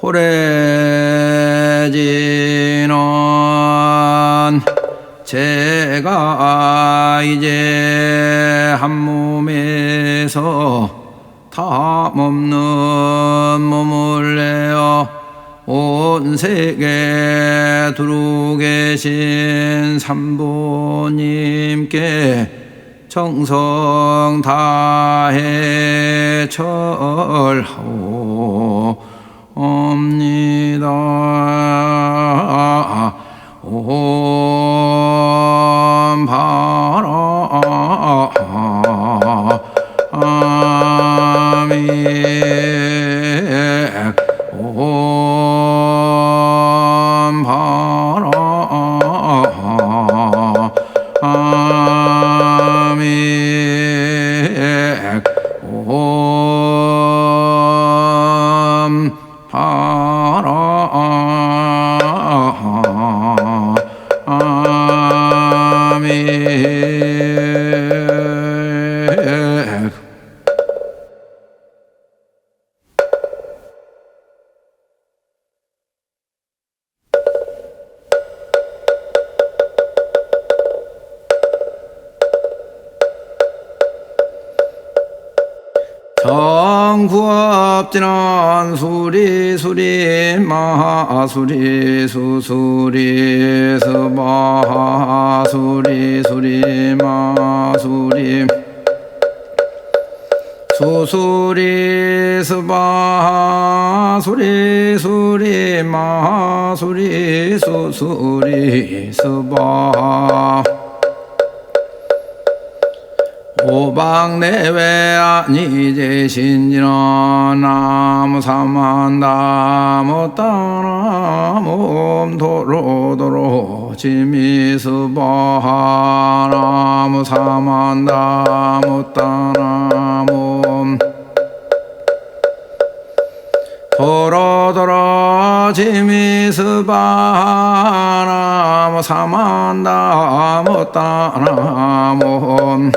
포래지는 제가 이제 한 몸에서 탐 없는 몸을 내어 온 세계 두루 계신 삼보님께 정성 다해 절 구업지는 수리 수리 마수리 수수리 스마 수리 수리 마 수리. 수수리 스바 수리 수리 마 수리 수수리 스바 오방내외 아니제신지는 나무 사만다무 따나무 도로도로 지미스바하 나무 사만다무 따나무 도로도로 지미스바하 나무 사만다무 따나무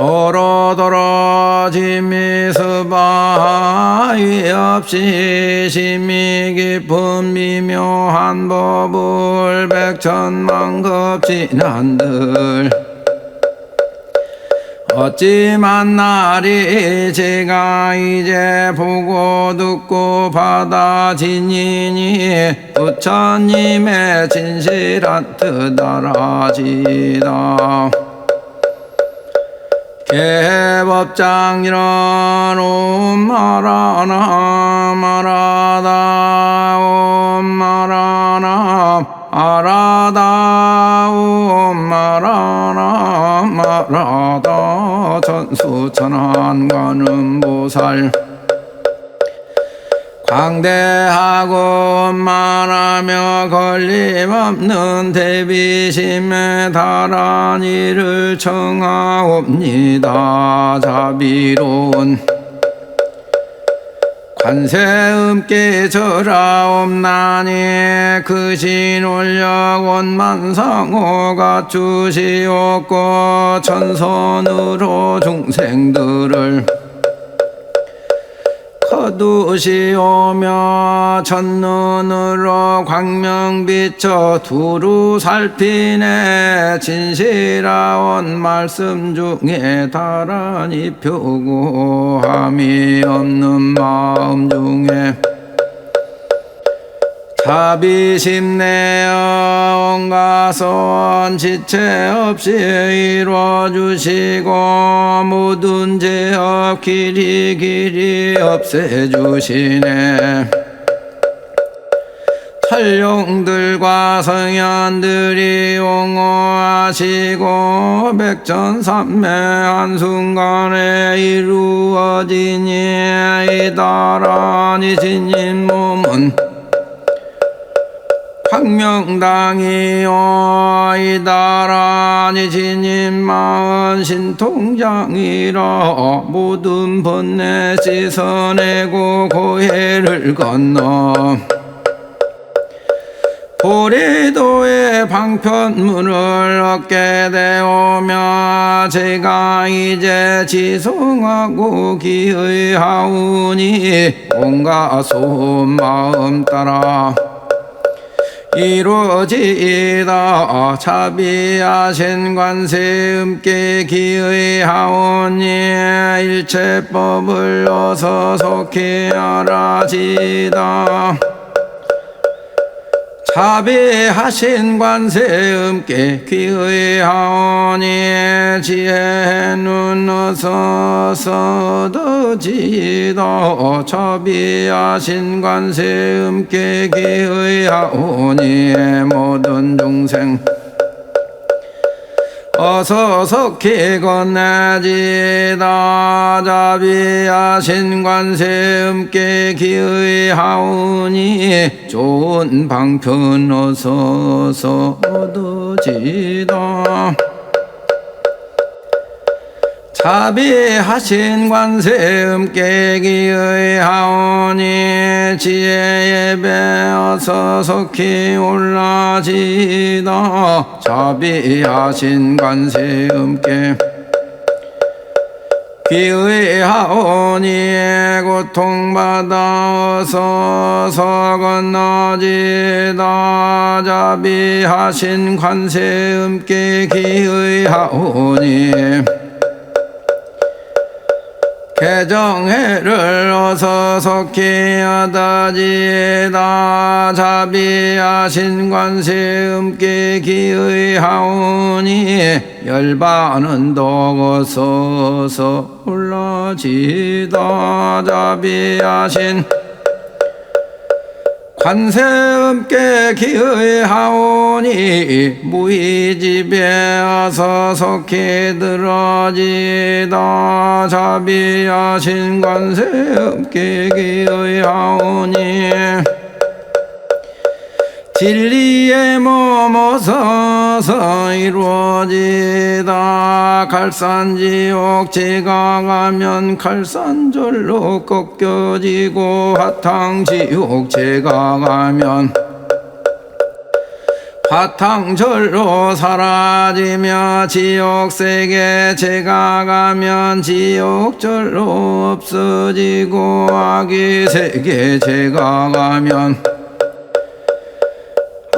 도로도로 지미스바이 없이 심이 깊은 미묘한 법을 백천만급진한들. 어찌 만날이 제가 이제 보고 듣고 받아지니니 부처님의 진실한 뜻 알아지다 개법장이란 옴마라나 마라다 옴마라나 아라다 옴마라나 마라다. 천수천한 보살 광대하고 만하며 걸림없는 대비심에 달한 이를 청하옵니다. 자비로운 관세음께 절하옵나니 그 신올력 원만상호 갖추시옵고 천선으로 중생들을 거두시오며 첫눈으로 광명 비춰 두루 살피네 진실하온 말씀 중에 다란히 표고함이 없는 마음 중에 자비심 내어 온갖 선 지체 없이 이루어주시고 모든 죄업 길이 길이 없애주시네. 설룡들과 성현들이 옹호하시고 백전삼매 한순간에 이루어지니 이다란이 진인 몸은 광명당이요 이다란이 진인 마은 신통장이라 모든 번뇌 씻어내고 고해를 건너 고리도의 방편문을 얻게 되오며 제가 이제 지성하고 기의하오니 온갖 소음 마음 따라 이루어지다. 자비하신 관세음께 기의하오니 일체법을 어서 속히 알아지다 자비하신 관세음께 귀의하오니 지혜 눈 어서 서더지다 자비하신 관세음께 귀의하오니 모든 중생 어서 속히 건네지다. 자비하신 관세음께 기의하오니 좋은 방편 어서 서 얻어지다 자비하신 관세음께 기의 하오니 지혜에 배어서 속히 올라지다 자비하신 관세음께 기의하오니 고통받아서 서건너지다 자비하신 관세음께 기의하오니 개정해를 어서 속히 하다지다 자비하신 관세음께 기의하오니 열반은 더어서서 올라지다 자비하신 관세음께 기의하오니 무의집에 어서 속히 들어지다. 자비하신 관세음께 기의하오니 진리에 머머서서 이루어지다. 갈산지옥 제가 가면 갈산절로 꺾여지고 화탕지옥 제가 가면 화탕절로 사라지며 지옥세계 제가 가면 지옥절로 없어지고 아기세계 제가 가면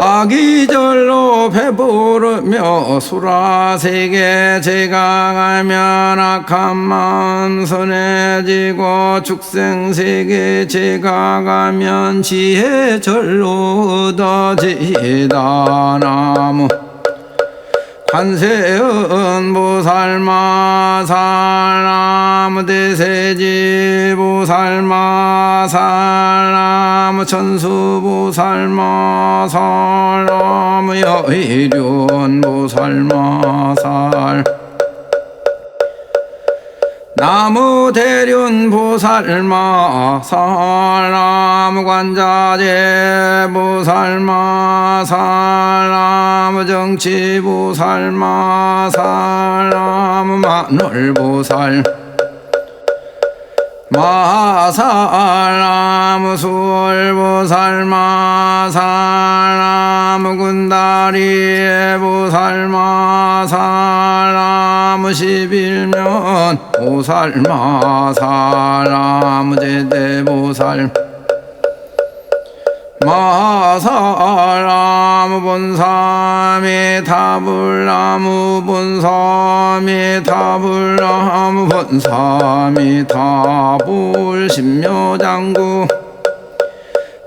아기절로 배부르며 수라세계 제가 가면 악한 마음 선해지고 축생세계 제가 가면 지혜절로 얻어지다 나무 관세음 보살마살나무 대세지 보살마살나무 천수 보살마살나무 여의륜 보살마 살 나무 대륜 보살마 살나무 관자재 보살마 살나무 정치 보살마 살나무 마늘 보살 마살나무 수월보살마 살나무 군다리 보살마 살나무 십일면 보살마 살나무 제대보살 마살나무 본사미 타불나무 본사미 타불나무 본사미 타불 신묘장구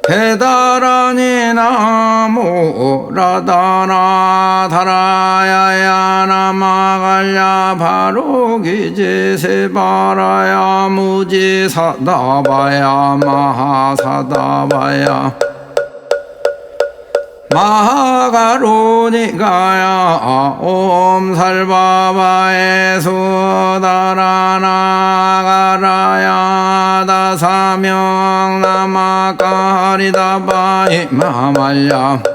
대다라니 나무 라다나 다라야야 나마갈야 바로기지 세바라야 무지 사다바야 마하사다바야 마하가로니가야 옴살바바에 수다라나가라야 다사명 나마카리다바이 마말야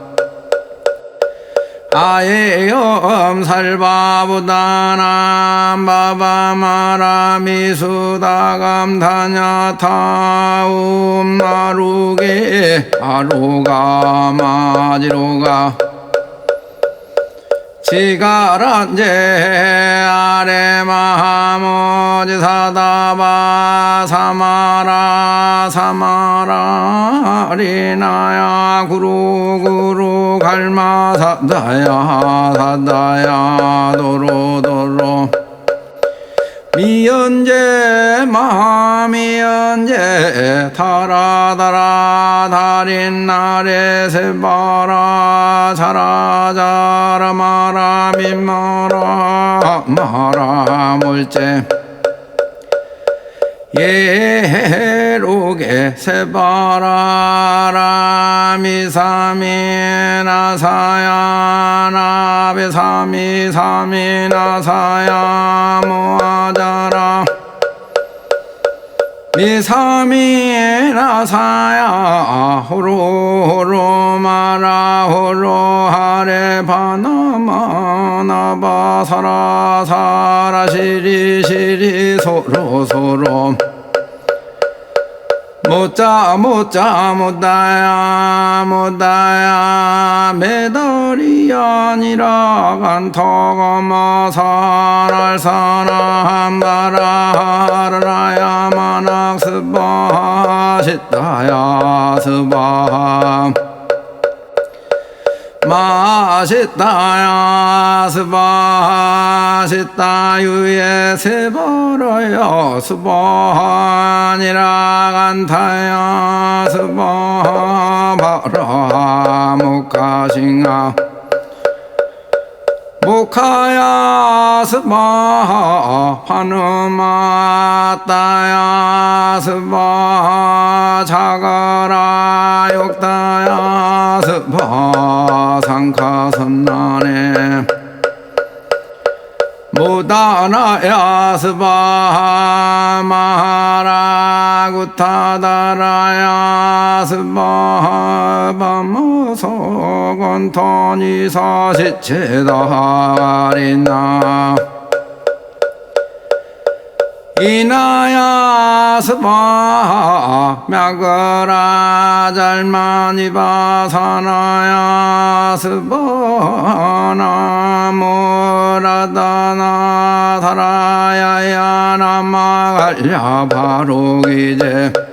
아예염 살바부다남 바바마라미 수다감 다냐타움 나루게 아로가 마지로가 지가란제 아레마하모지 사다바 사마라 사마라 리나야 구루구루 갈마 사다야 사다야 도로 도로. 미연제 마미연제 타라다라 달인 나래 세바라 자라자라 마라 민마라 마라 물제 예로게 세바라라. 미 사미나 사야 나 베 사미 사미나 사야 모아자 라 미사미나 사야 호로호로 마라 호로 하레 바나마 나바 사라 사라 시리 시리 소로 소로 못자 못자 못다야 못다야. 매달이 아니라 간터가마 사랄 사람 바라라야. 만악 스바 시다야 스바 마시다야 스바시다 유에 세버려요 스바니라 간타야 스바 바라 목가싱아 목하야 스바 파누마따야 스바 자가라 욕다야 스바 상카선나네 무다나야 스바 마하라 구타다라야 스바 바모소 건토니 사시체다리나 이나야 스바 мя거라 잘마니 바사나야 스바 나모라다나 사라야야 나마갈랴 바로기제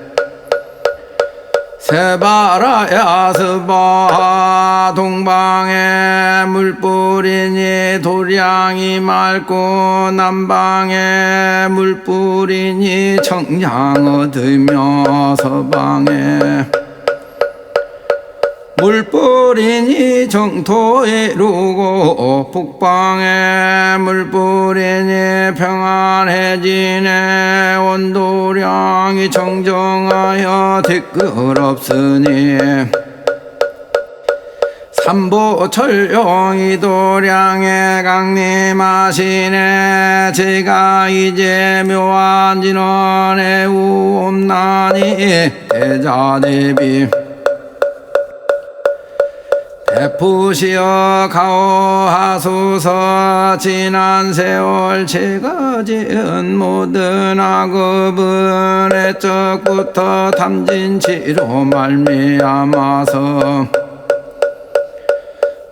세바라 야 스바 동방에 물뿌리니 도량이 맑고 남방에 물뿌리니 청량 얻으며 서방에 물뿌리니 정토에 이루고 북방에 물뿌리니 평안해지네. 온도량이 정정하여 댓글 없으니 삼보철용이 도량에 강림하시네. 제가 이제 묘한 진원에 우옵나니 대자대비 베푸시어 가오하소서 지난 세월 제가 지은 모든 악업은 애적부터 탐진치로 말미암아서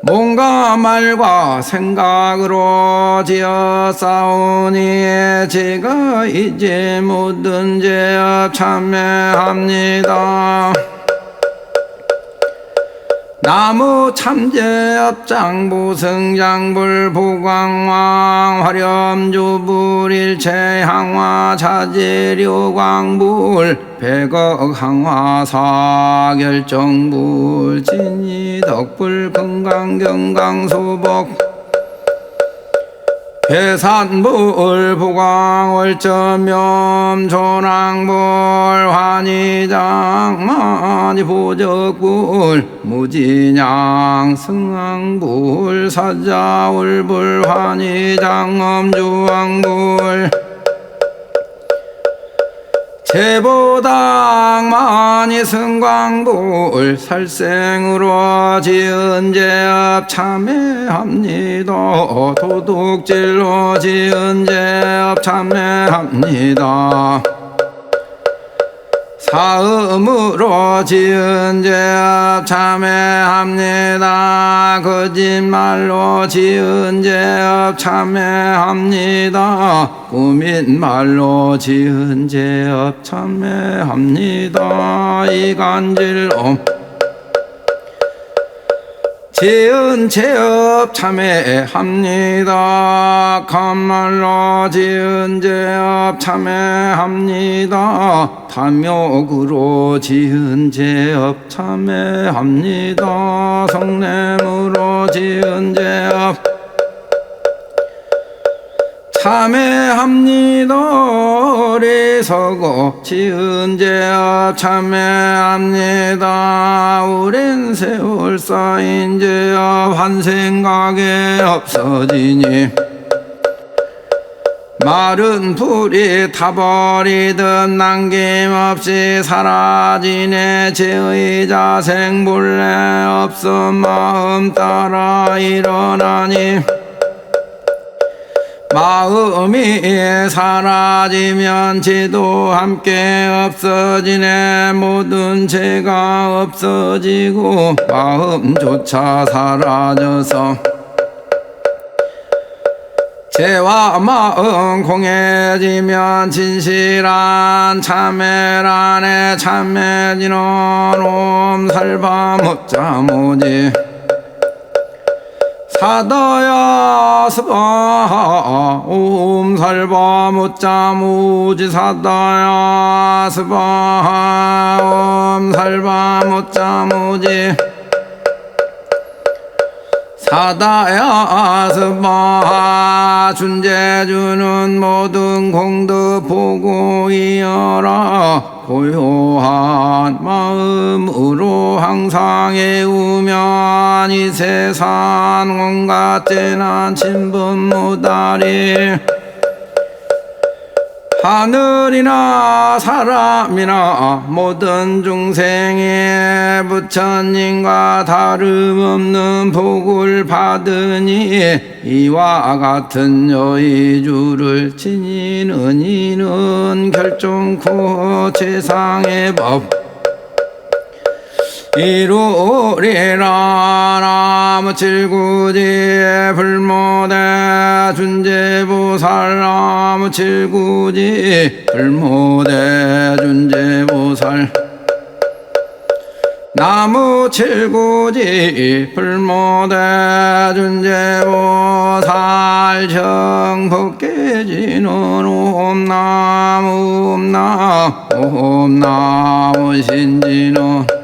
몸과 말과 생각으로 지어 싸우니 제가 이제 모든 죄업 참매합니다. 나무 참제업장 부승장불 부광왕 화렴주불일체 항화 자재료광불 백억 항화 사 결정불 진이덕불 건강경강소복 괴산불 부광월점염 조랑불 환희장만이 보적불 무진양 승왕불 사자울불 환희장엄 주왕불 제보당 많이 승광불 살생으로 지은 제업 참회합니다. 도둑질로 지은 제업 참회합니다 사음으로 지은 죄업 참회합니다. 거짓말로 지은 죄업 참회합니다. 꾸민 말로 지은 죄업 참회합니다. 이간질옴 지은 죄업 참회합니다. 간말로 지은 죄업 참회합니다. 탐욕으로 지은 죄업 참회합니다. 성냄으로 지은 죄업 참회합니다. 어리석어 지은 죄업 참회합니다. 오랜 세월 쌓인 죄업 한 생각에 없어지니 마른 불이 타버리듯 남김없이 사라지네 제의 자생 본래 없어 마음 따라 일어나니 마음이 사라지면 지도 함께 없어지네. 모든 죄가 없어지고 마음조차 사라져서 죄와 마음 공해지면 진실한 참회란에 참회지는 옴 살바 못자 모지 사다야 스바 옴살바 못자모지 사다야 스바 옴살바 못자모지 사다야 스바 준재주는 모든 공덕 보고 이어라 고요한 마음으로 항상 애우면 이 세상 온갖 재난 친분 무다리 하늘이나 사람이나 모든 중생이 부처님과 다름없는 복을 받으니 이와 같은 여의주를 지니는 이는 결정코 세상의 법 이루리라 나무 칠구지 불모대 준재보살 나무 칠구지 불모대 준재보살 나무 칠구지 불모대 준재보살 정복계지는 옴나무 옴나 옴나무 신지는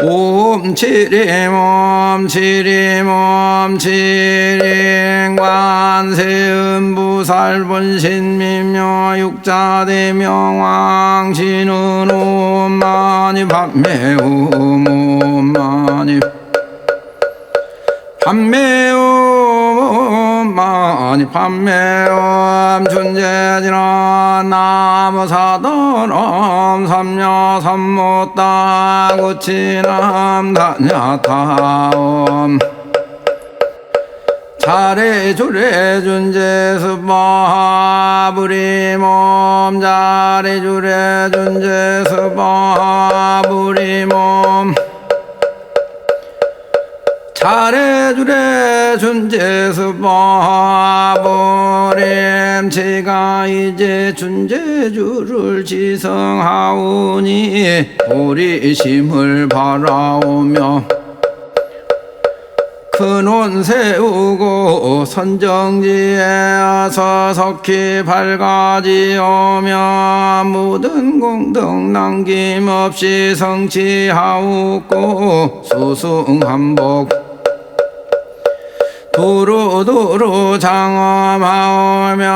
옴 치림 옴 치림 옴 치림. 관세음 부살 본신 미묘 육자 대명왕 신은 옴 마니 밤매 옴 마니 밤매옴 많이 밤매옴 존재지나 나무사도럼 삼녀 삼모따 구치남 다냐타옴. 차례 주례 준재스바 부리 몸 자리 주례 준재스바 부리 몸 차례주례 준재스바 보렘 제가 이제 준재주를 지성하오니 보리심을 바라오며 큰원 세우고 선정지에 서석히 밝아지오며 모든 공덕 남김없이 성취하옵고 수승한복 두루두루 장엄하오며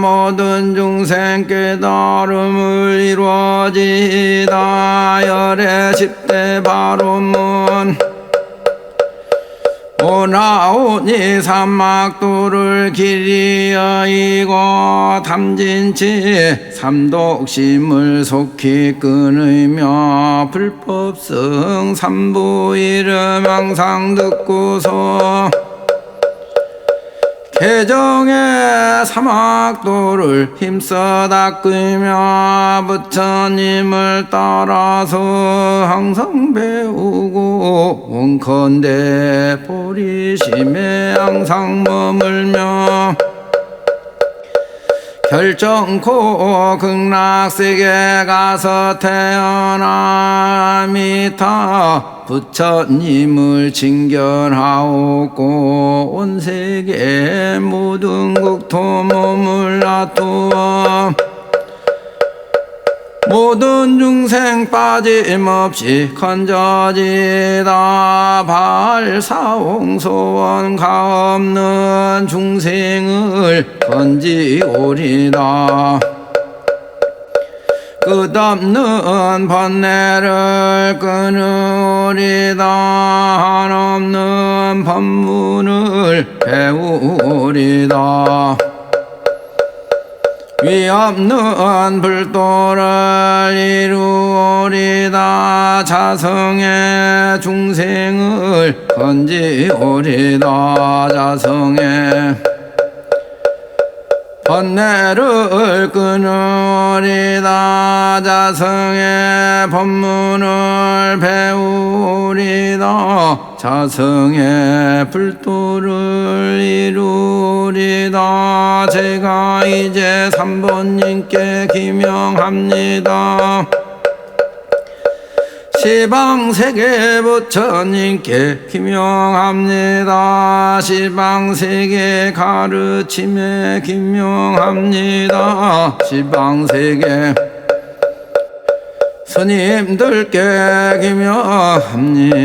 모든 중생 깨달음을 이루어지다. 열의 십대 바로문. 오나오니 삼막도를 길이여 이고 탐진치 삼독심을 속히 끊으며 불법성 삼부 이름 항상 듣고서 개정의 사막도를 힘써 닦으며 부처님을 따라서 항상 배우고 원컨대 보리심에 항상 머물며 결정코 극락세계 가서 태어나 미타 부처님을 징견하옵고 온 세계 모든 국토 몸을 놔두어 모든 중생 빠짐없이 건져지다 발사홍소원 가없는 중생을 건지오리다. 끝없는 번뇌를 끊으리다. 한없는 법문을 배우리다 위없는 불도를 이루리다. 자성의 중생을 건지오리다. 자성의 번뇌를 끊으리다. 자성의 법문을 배우리다. 자성의 불도를 이루리다. 제가 이제 삼번님께 기명합니다 시방세계 부처님께 기명합니다. 시방세계 가르침에 기명합니다. 시방세계 스님들께 기명합니다.